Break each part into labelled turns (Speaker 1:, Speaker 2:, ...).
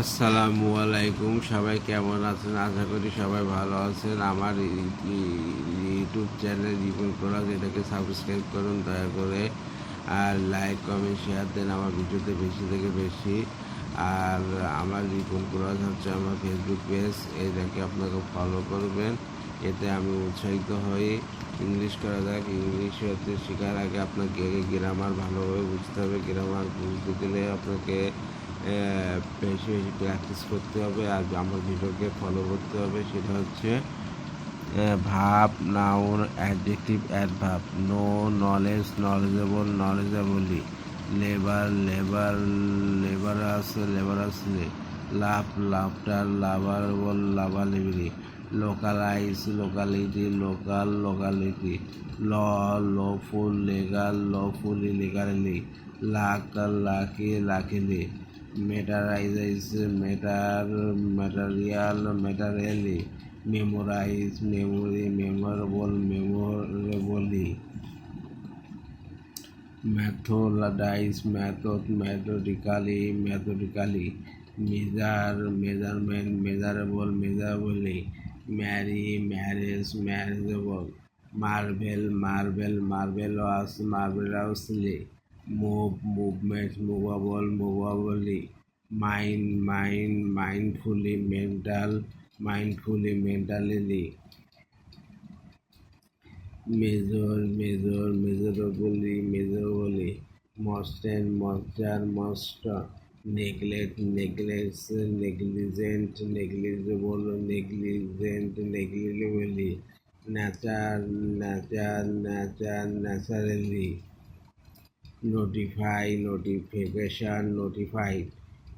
Speaker 1: আসসালামু আলাইকুম, সবাই কেমন আছেন? আশা করি সবাই ভালো আছেন। আমার ইউটিউব চ্যানেল রিপোর্ট করা এটাকে সাবস্ক্রাইব করুন, দয়া করে। আর লাইক, কমেন্ট, শেয়ার দেন আমার ভিডিওতে বেশি থেকে বেশি। আর আমার রিপোর্ট করা হচ্ছে আমার ফেসবুক পেজ, এটাকে আপনাকে ফলো করবেন। এতে আমি উৎসাহিত হই। ইংলিশ করা যাক, ইংলিশ হচ্ছে শেখার আগে আপনাকে গ্রামার ভালোভাবে বুঝতে হবে। গ্রামার বুঝতে গেলে আপনাকে বেশি বেশি প্র্যাকটিস করতে হবে আর আমার ভিডিওকে ফলো করতে হবে। সেটা হচ্ছে verb noun adjective adverb know knowledge knowledgeable knowledgeably labour labour laborious laboriously love লাভটার lovable lovably localise locality local locality law lawful legal lawfully legally luck lucky luckily materialise matter material materially memorise memory memorable memorably methodise method methodically methodically measure measurement measurable measurably marry marriage marriageable marvel marvel marvellous marvellously move movement movable movably mind mind mindfully mental mindfully mentally major major measurably measurably moisten moisture most neglect neglects negligent negligible negligent negligibly nature nature nature naturally notify notification notified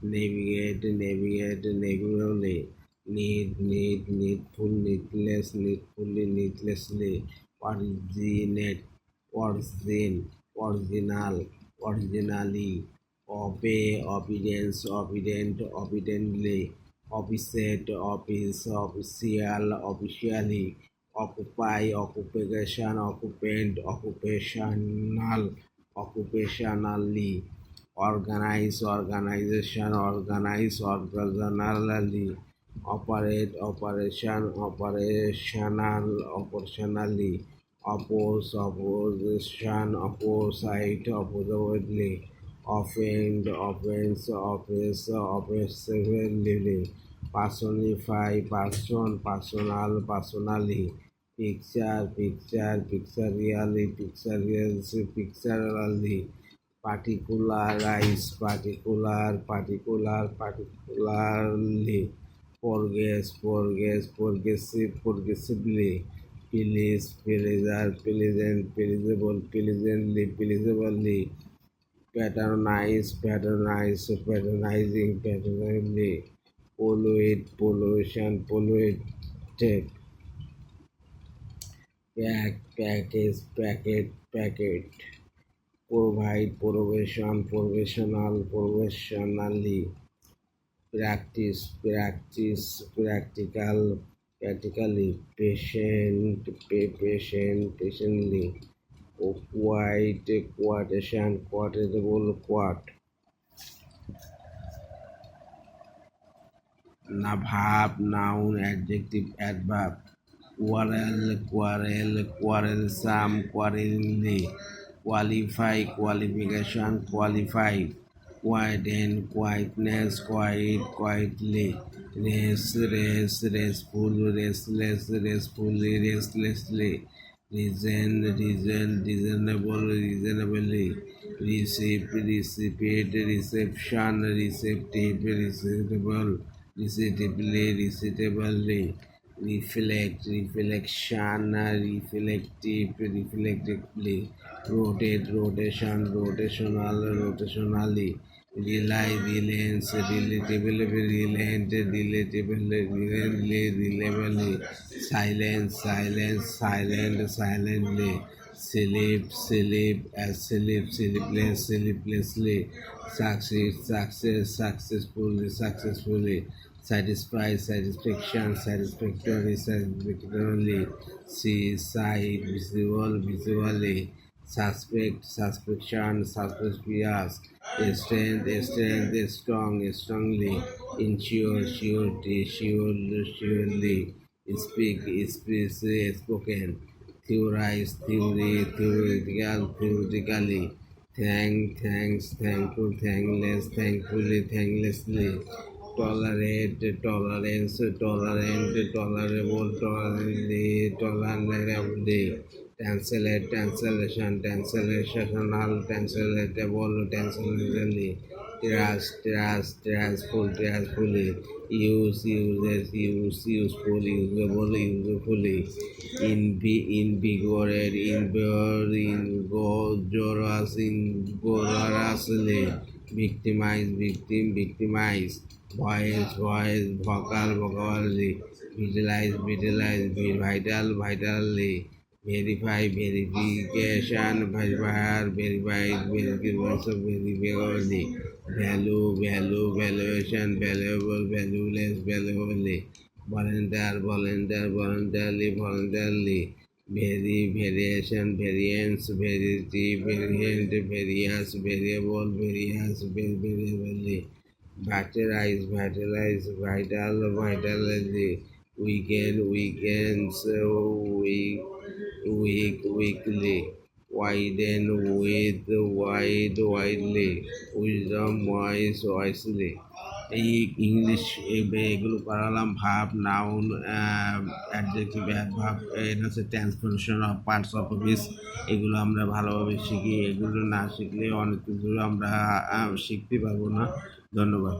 Speaker 1: navigate navigate navigatively need need needful needless needfully needlessly originate origin original originally obey obedience obedient obediently opposite office official officially occupy occupation occupant occupational occupationally organize organization organize organizationally operate operation operational operationally oppose opposition opposite oppositely offend offense offense offensively personify person personal personally picture picture picture really picture रियलसी picture really particularise particular particular particularly forgive फोरगेस forgiving forgivingly please pleasure pleasant प्लीजेबल pleasantly प्लीजेबलली patronise patronise patronising paternally pollute pollution polluted pack, package, packet packet. Provide probation provisional provisionally practice practice, practical, practically. Patient patient, patiently. Quote quotation, quotable, quote. না verb noun, adjective, adverb. quarrel, quarrel, quarrelsome, quarrelly, qualify, qualification, qualify, quiet quietness, quiet, quietly, rest, rest, restful, restless, restfully, restlessly, reason, reason, reasonable, reasonably, receive, recipient, reception, receptive, receivable, receptively, receivably. Reflect, reflection, reflective, reflectively, rotate, rotation, rotational, rotationally, rely, relents, relatively, relent, relatively, relently, relevantly, silence, silence, silent, silently, sleep, sleep, as sleep, sleepless, sleeplessly, succeed, success, successfully, successfully, satisfy, satisfaction, satisfactory, satisfactorily, see, sight, visual, visually, suspect, suspicion, suspicious, strength, strength, strong, strongly, ensure, surety, sure, surely, speak, speech, spoken, theorize, theory, theoretical, theoretically, thank, thanks, thankful, thankless, thankfully, thanklessly, tolerate, tolerance, tolerant, tolerable, tolerantly, tolerably, translate, translation, translational, translatable, translationally, trust, trust, trustful, trustfully, use, uses, use, useful, usable, usefully, invi, invigorate, invigor, injurious, injuriously, victimize, victim, victimize, voice, voice, vocal, vocally, vitalize, vitalize, vital, vitally, verify, verification, verifier, verified, verification, verifiably, value, value, valuation, valuable, valueless, valuably, volunteer, volunteer, voluntarily, voluntarily, vary, variation, variance, variety, variant, various, variable, various, variably, vitalize, vitalize, vital, vitality, weekend, weekends, week, week, weekly, widen, with, wide, widely, wisdom, wise, wisely. এই English এগুলো করালাম verb noun adjective adverb এটা হচ্ছে transformation of parts of office এগুলো আমরা ভালোভাবে শিখি। এগুলো না শিখলে অনেক কিছু আমরা শিখতে পারব না। ধন্যবাদ।